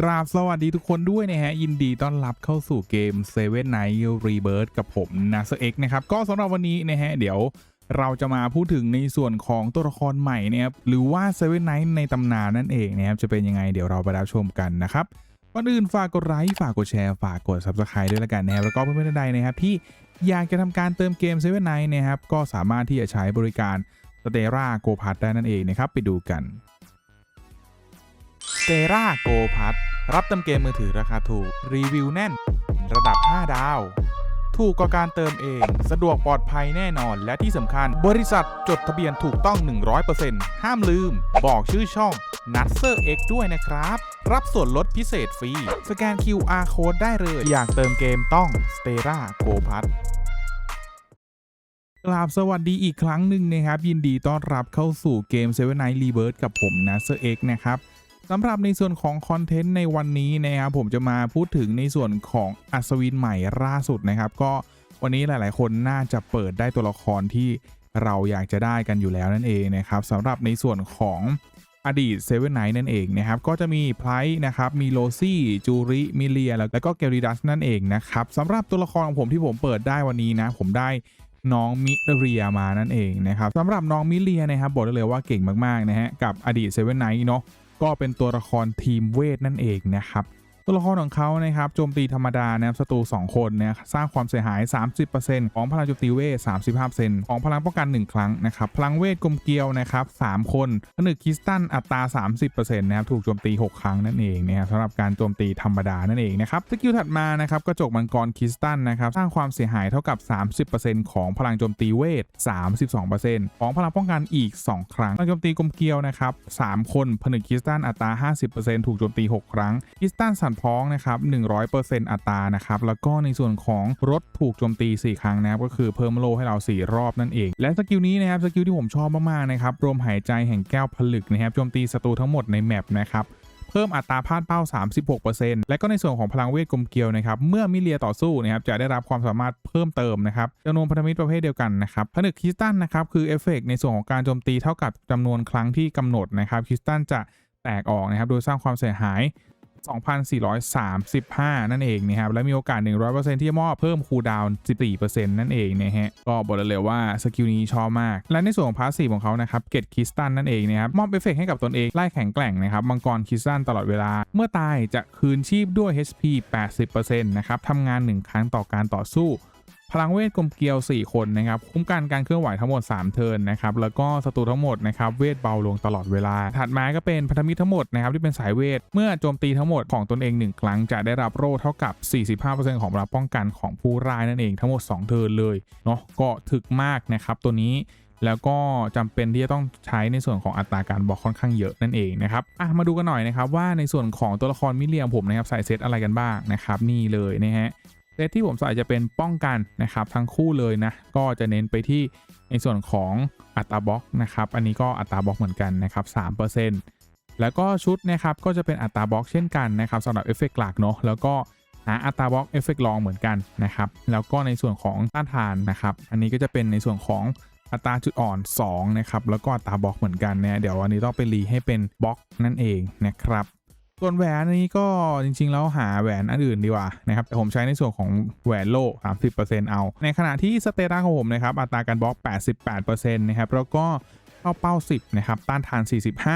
กราบสวัสดีทุกคนด้วยนะฮะ ยินดีต้อนรับเข้าสู่เกม Seven Night Rebirth กับผมนาเซเอ็กนะครับ ก็สำหรับวันนี้นะฮะ เดี๋ยวเราจะมาพูดถึงในส่วนของตัวละครใหม่นะครับหรือว่า Seven Night ในตำนานนั่นเองนะครับ จะเป็นยังไงเดี๋ยวเราไปรับชมกันนะครับก่อนอื่นฝากกดไลค์ฝากกดแชร์ฝากกด Subscribe ด้วยละกันนะครับแล้วก็เพื่อนๆท่านใดนะครับที่อยากจะทำการเติมเกม Seven Night นะครับก็สามารถที่จะใช้บริการ s t e r a Go p a s ได้นั่นเองนะครับไปดูกัน s t e r a Go p a s รับเติมเกมมือถือราคาถูก รีวิวแน่น ระดับ 5 ดาว ถูกกว่าการเติมเอง สะดวกปลอดภัยแน่นอน และที่สำคัญ บริษัทจดทะเบียนถูกต้อง 100%ห้ามลืม บอกชื่อช่อง n u t s e r X ด้วยนะครับ รับส่วนลดพิเศษฟรี สแกน QR Code ได้เลย อยากเติมเกมต้อง s t e r a Go p a s กราบสวัสดีอีกครั้งหนึ่งนะครับ ยินดีต้อนรับเข้าสู่เกม Seven Night Rebirth กับผมนะเซอร์เอ็กนะครับ สำหรับในส่วนของคอนเทนต์ในวันนี้นะครับผมจะมาพูดถึงในส่วนของอัศวินใหม่ล่าสุดนะครับ ก็วันนี้หลาย ๆ คนน่าจะเปิดได้ตัวละครที่เราอยากจะได้กันอยู่แล้วนั่นเองนะครับสำหรับในส่วนของอดีตเซเว่นไนท์นั่นเองนะครับ ก็จะมีไพร์นะครับ มีโลซี่ จูริ มิเลีย แล้วก็เกริดัสนั่นเองนะครับสำหรับตัวละครของผมที่ผมเปิดได้วันนี้นะ ผมได้น้องมิเรียมานั่นเองนะครับสำหรับน้องมิเรียนะครับบอกได้เลยว่าเก่งมาก ๆ นะฮะ กับอดีตเซเว่นไนท์เนาะ ก็เป็นตัวละครทีมเวทนั่นเองนะครับ ตัวละครของเขานะครับโจมตีธรรมดานะครับศัตรู2 คนนะสร้างความเสียหาย 30%ของพลังโจมตีเวท35%ของพลังป้องกัน 1 ครั้งนะครับพลังเวทกลมเกลียวนะครับ3คนผนึกคริสตัลอัตรา 30%นะครับถูกโจมตี 6 ครั้งนั่นเองนะครับสำหรับการโจมตีธรรมดานั่นเองนะครับสกิลถัดมานะครับกระจกมังกรคริสตัลนะครับสร้างความเสียหายเท่ากับ 30%ของพลังโจมตีเวท 32%ของพลังป้องกันอีก 2 ครั้งพลังโจมตีกลมเกลียวนะครับ3คนผนึกคริสตัลอัตรา 50%ถูกโจมตี 6 ครั้งคริสตัลสั่นพ้องนะครับ 100%อัตรานะครับ แล้วก็ในส่วนของรถถูกโจมตี 4 ครั้งนะครับ ก็คือเพิ่มโลให้เรา 4 รอบนั่นเอง และสกิลนี้นะครับ สกิลที่ผมชอบมากๆนะครับ รวมหายใจแห่งแก้วผลึกนะครับ โจมตีศัตรูทั้งหมดในแมปนะครับเพิ่มอัตราพลาดเป้า 36%และก็ในส่วนของพลังเวทกลมเกลียวนะครับ เมื่อมิเลียต่อสู้นะครับจะได้รับความสามารถเพิ่มเติมนะครับจำนวนพันธมิตรประเภทเดียวกันนะครับผนึกคริสตัลนะครับคือเอฟเฟกในส่วนของการโจมตีเท่ากับจำนวนครั้งที่กำหนดนะครับคริสตัลจะแตกออกนะครับโดยสร้างความเสียหาย 2,435 นั่นเองนะครับและมีโอกาส 100%ที่จะมอบเพิ่มคูลดาวน์14%นั่นเองนะฮะก็บอกเลยว่าสกิลนี้ชอบมาก และในส่วนของพาสซีฟของเขานะครับเกตคริสตันนั่นเองนะครับมอบเอฟเฟกให้กับตนเองไล่แข็งแกร่งนะครับมังกรคริสตันตลอดเวลา เมื่อตายจะคืนชีพด้วย HP 80%นะครับทำงาน 1 ครั้งต่อการต่อสู้ พลังเวทกลมเกลียว 4 คนนะครับคุ้มกันการเคลื่อนไหวทั้งหมด 3 เทินนะครับแล้วก็ศัตรูทั้งหมดนะครับเวทเบาลงตลอดเวลา ถัดมาก็เป็นพันธมิตรทั้งหมดนะครับที่เป็นสายเวท เมื่อโจมตีทั้งหมดของตนเอง 1 ครั้งจะได้รับโล่เท่ากับ 45%ของพลังป้องกันของผู้ร้ายนั่นเองทั้งหมด 2 เทินเลยเนาะก็ถึกมากนะครับตัวนี้แล้วก็จำเป็นที่จะต้องใช้ในส่วนของอัตราการบอกค่อนข้างเยอะนั่นเองนะครับอะมาดูกันหน่อยนะครับว่าในส่วนของตัวละครมิเลียมผมนะครับใส่เซตอะไรกันบ้างนะครับนี่เลยนะฮะ เซตที่ผมใส่จะเป็นป้องกันนะครับทั้งคู่เลยนะ ก็จะเน้นไปที่ในส่วนของอัตราบล็อกนะครับ อันนี้ก็อัตราบล็อกเหมือนกันนะครับ3%แล้วก็ชุดนะครับก็จะเป็นอัตราบล็อกเช่นกันนะครับสำหรับเอฟเฟกต์หลักเนาะแล้วก็หาอัตราบล็อกเอฟเฟกต์รองเหมือนกันนะครับ แล้วก็ในส่วนของต้านทานนะครับ อันนี้ก็จะเป็นในส่วนของอัตราจุดอ่อน2นะครับแล้วก็อัตราบล็อกเหมือนกันเนี่ยเดี๋ยววันนี้ต้องไปรีให้เป็นบล็อกนั่นเองนะครับ ส่วนแหวนนี้ก็จริง ๆ แล้วหาแหวนอันอื่นดีกว่านะครับแต่ผมใช้ในส่วนของแหวนโล่30%เอา ในขณะที่สเตตัสของผมนะครับอัตราการบล็อก 88%นะครับแล้วก็เข้าเป้า 10นะครับต้านทาน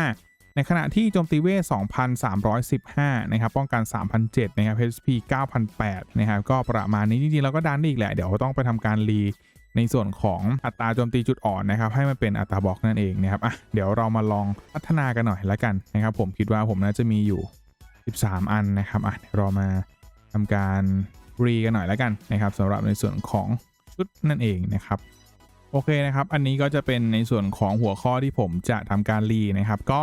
45ในขณะที่โจมตีเวท 2,315 นะครับ ป้องกัน 3,007นะครับ HP 9,008 นะครับ ก็ประมาณนี้จริงๆ เราก็ดันได้อีกแหละ เดี๋ยวต้องไปทำการรี ในส่วนของอัตราโจมตีจุดอ่อนนะครับให้มันเป็นอัตราบล็อกนั่นเองนะครับอะเดี๋ยวเรามาลองพัฒนากันหน่อยละกันนะครับ ผมคิดว่าผมน่าจะมีอยู่ 13 อันนะครับอะเดี๋ยวเรามาทำการรีกันหน่อยละกันนะครับสำหรับในส่วนของชุดนั่นเองนะครับโอเคนะครับ อันนี้ก็จะเป็นในส่วนของหัวข้อที่ผมจะทำการรีนะครับ ก็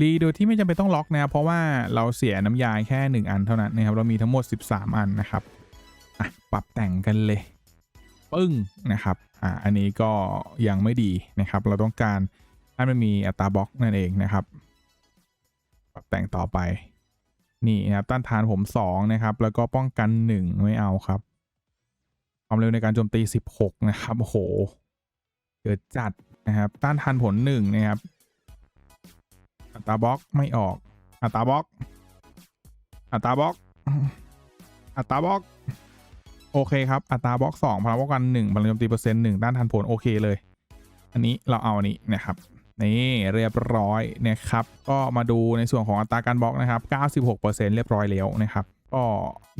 รีโดยที่ไม่จำเป็นต้องล็อกนะครับเพราะว่าเราเสียน้ำยาแค่ 1 อันเท่านั้นนะครับ เรามีทั้งหมด 13 อันนะครับอะปรับแต่งกันเลย ปึ้งนะครับอ่าอันนี้ก็ยังไม่ดีนะครับ เราต้องการให้มันมีอัตราบล็อกนั่นเองนะครับปรับแต่งต่อไปนี่นะครับต้านทานผม 2 นะครับ แล้วก็ป้องกัน 1 ไม่เอาครับ ความเร็วในการโจมตี 16 นะครับโอ้โหเกิดจัดนะครับต้านทานผล 1 นะครับอัตราบล็อกไม่ออกอัตราบล็อกอัตราบล็อกอัตราบล็อก โอเคครับ อัตราบล็อกสองพลังป้องกันหนึ่งพลังโจมตีเปอร์เซ็นต์หนึ่งด้านทันผลโอเคเลย อันนี้เราเอาอันนี้นะครับนี่เรียบร้อยนะครับ ก็มาดูในส่วนของอัตราการบล็อกนะครับ 96%เรียบร้อยแล้วนะครับ ก็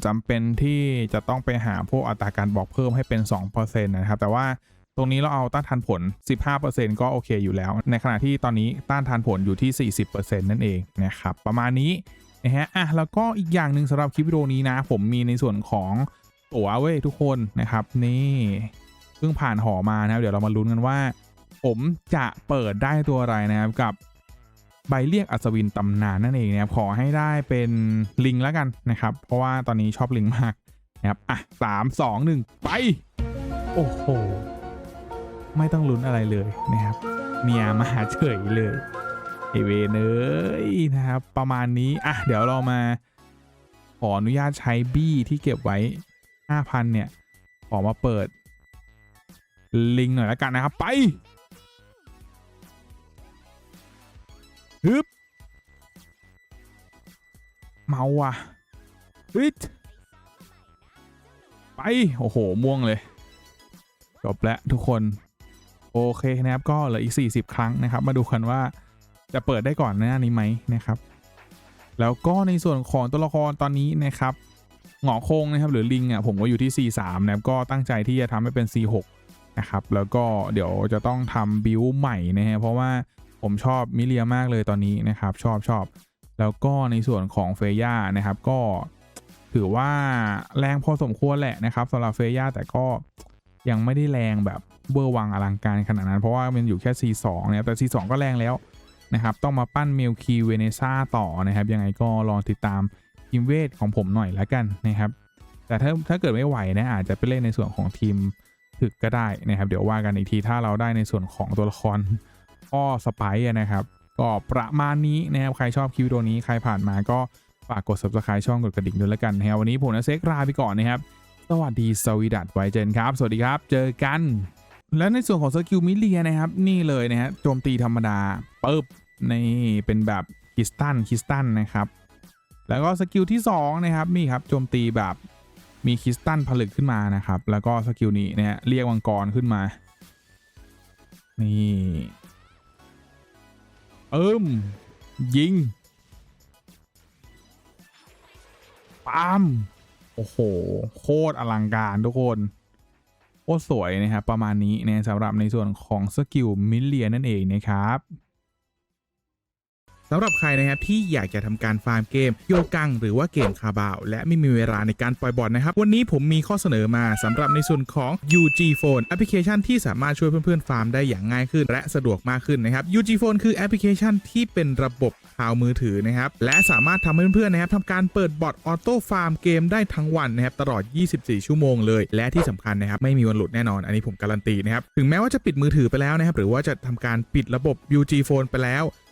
จำเป็นที่จะต้องไปหาพวกอัตราการบล็อกเพิ่มให้เป็น 2%นะครับ แต่ว่าตรงนี้เราเอาต้านทานผล 15%ก็โอเคอยู่แล้ว ในขณะที่ตอนนี้ต้านทานผลอยู่ที่ 40%นั่นเองนะครับ ประมาณนี้นะฮะ อะ แล้วก็อีกอย่างหนึ่งสำหรับคลิปวิดีโอนี้นะ ผมมีในส่วนของ ตั๋วเว้ยทุกคนนะครับ นี่เพิ่งผ่านหอมานะครับ เดี๋ยวเรามาลุ้นกันว่า ผมจะเปิดได้ตัวอะไรนะครับกับใบเรียกอัศวินตำนานนั่นเองนะครับขอให้ได้เป็นลิงแล้วกันนะครับ เพราะว่าตอนนี้ชอบลิงมากนะครับอะสามสองหนึ่งไป โอ้โห ไม่ต้องลุ้นอะไรเลยนะครับ เมียมาหาเฉยเลยไอเวนเอ้ยนะครับ ประมาณนี้ อะ เดี๋ยวเรามา ขออนุญาตใช้บี้ที่เก็บไว้ 5,000เนี่ยขอมาเปิด ลิงหน่อยแล้วกันนะครับ ไปฮึบเมาว่ะฮึดไป โอ้โห ม่วงเลย จบแล้วทุกคน โอเคนะครับ ก็เหลืออีก 40 ครั้งนะครับ มาดูกันว่าจะเปิดได้ก่อนหน้านี้ไหมนะครับ แล้วก็ในส่วนของตัวละครตอนนี้นะครับ หงอคงนะครับหรือลิงอะผมก็อยู่ที่ C3 นะครับก็ตั้งใจที่จะทำให้เป็น C6 นะครับแล้วก็เดี๋ยวจะต้องทำบิวใหม่นะฮะเพราะว่าผมชอบมิเลียมากเลยตอนนี้นะครับชอบชอบแล้วก็ในส่วนของเฟย่านะครับก็ถือว่าแรงพอสมควรแหละนะครับสำหรับเฟย่าแต่ก็ยังไม่ได้แรงแบบเบอร์วังอลังการขนาดนั้น เพราะว่ามันอยู่แค่ C2 นะครับแต่ C2 ก็แรงแล้วนะครับต้องมาปั้นเมลคีเวเนซ่าต่อนะครับยังไงก็ลองติดตาม ทีมเวทของผมหน่อยละกันนะครับ แต่ถ้าถ้าเกิดไม่ไหวนะอาจจะไปเล่นในส่วนของทีมถึกก็ได้นะครับ เดี๋ยวว่ากันอีกทีถ้าเราได้ในส่วนของตัวละครพ่อสไปซ์นะครับ ก็ประมาณนี้นะครับใครชอบคลิปวิดีโอนี้ใครผ่านมาก็ฝากกด subscribe ช่องกดกระดิ่งด้วยล้วกันนะครับวันนี้ผมนะเซ็กลาไปก่อนนะครับ สวัสดีสวีดัตไวเจนครับ สวัสดีครับ เจอกัน และในส่วนของสกิลมิเลียนะครับ นี่เลยนะฮะโจมตีธรรมดาปึ๊บนี่เป็นแบบคิสตันคิสตันนะครับ แล้วก็สกิลที่2นะครับนี่ครับโจมตีแบบมีคริสตันผลึกขึ้นมานะครับ แล้วก็สกิลนี้เนี่ยเรียกวังกรขึ้นมา นี่เอิมยิงปามโอ้โห โคตรอลังการทุกคนโคตรสวยนะครับ ประมาณนี้นะสำหรับในส่วนของสกิลมิลเลียนั่นเองนะครับ สำหรับใครนะครับที่อยากจะทำการฟาร์มเกมโยกังหรือว่าเกมคาบาว และไม่มีเวลาในการปล่อยบอลนะครับ วันนี้ผมมีข้อเสนอมาสำหรับในส่วนของ UG Phone แอปพลิเคชันที่สามารถช่วยเพื่อนๆฟาร์มได้อย่างง่ายขึ้น และสะดวกมากขึ้นนะครับ UG Phone คือแอปพลิเคชันที่เป็นระบบข่าวมือถือนะครับและสามารถทำให้เพื่อนๆนะครับทำการเปิดบอทออโต้ฟาร์มเกมได้ทั้งวันนะครับตลอด 24 ชั่วโมงเลย และที่สำคัญนะครับไม่มีวันหลุดแน่นอน อันนี้ผมการันตีนะครับถึงแม้ว่าจะปิดมือถือไปแล้วนะครับหรือว่าจะทำการปิดระบบ UG Phone ไปแล้ว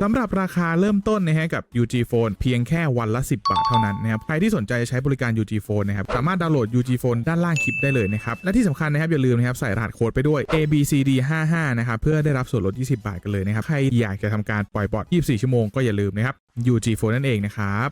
สำหรับราคาเริ่มต้นนะฮะกับ UG Phone เพียงแค่วันละ 10 บาทเท่านั้นนะครับ ใครที่สนใจใช้บริการ UG Phone นะครับ สามารถดาวน์โหลด UG Phone ด้านล่างคลิปได้เลยนะครับ และที่สำคัญนะครับ อย่าลืมนะครับ ใส่รหัสโค้ดไปด้วย ABCD 55 นะครับ เพื่อได้รับส่วนลด 20 บาทกันเลยนะครับ ใครอยากจะทำการปล่อยบอท24 ชั่วโมงก็อย่าลืมนะครับ UG Phone นั่นเองนะครับ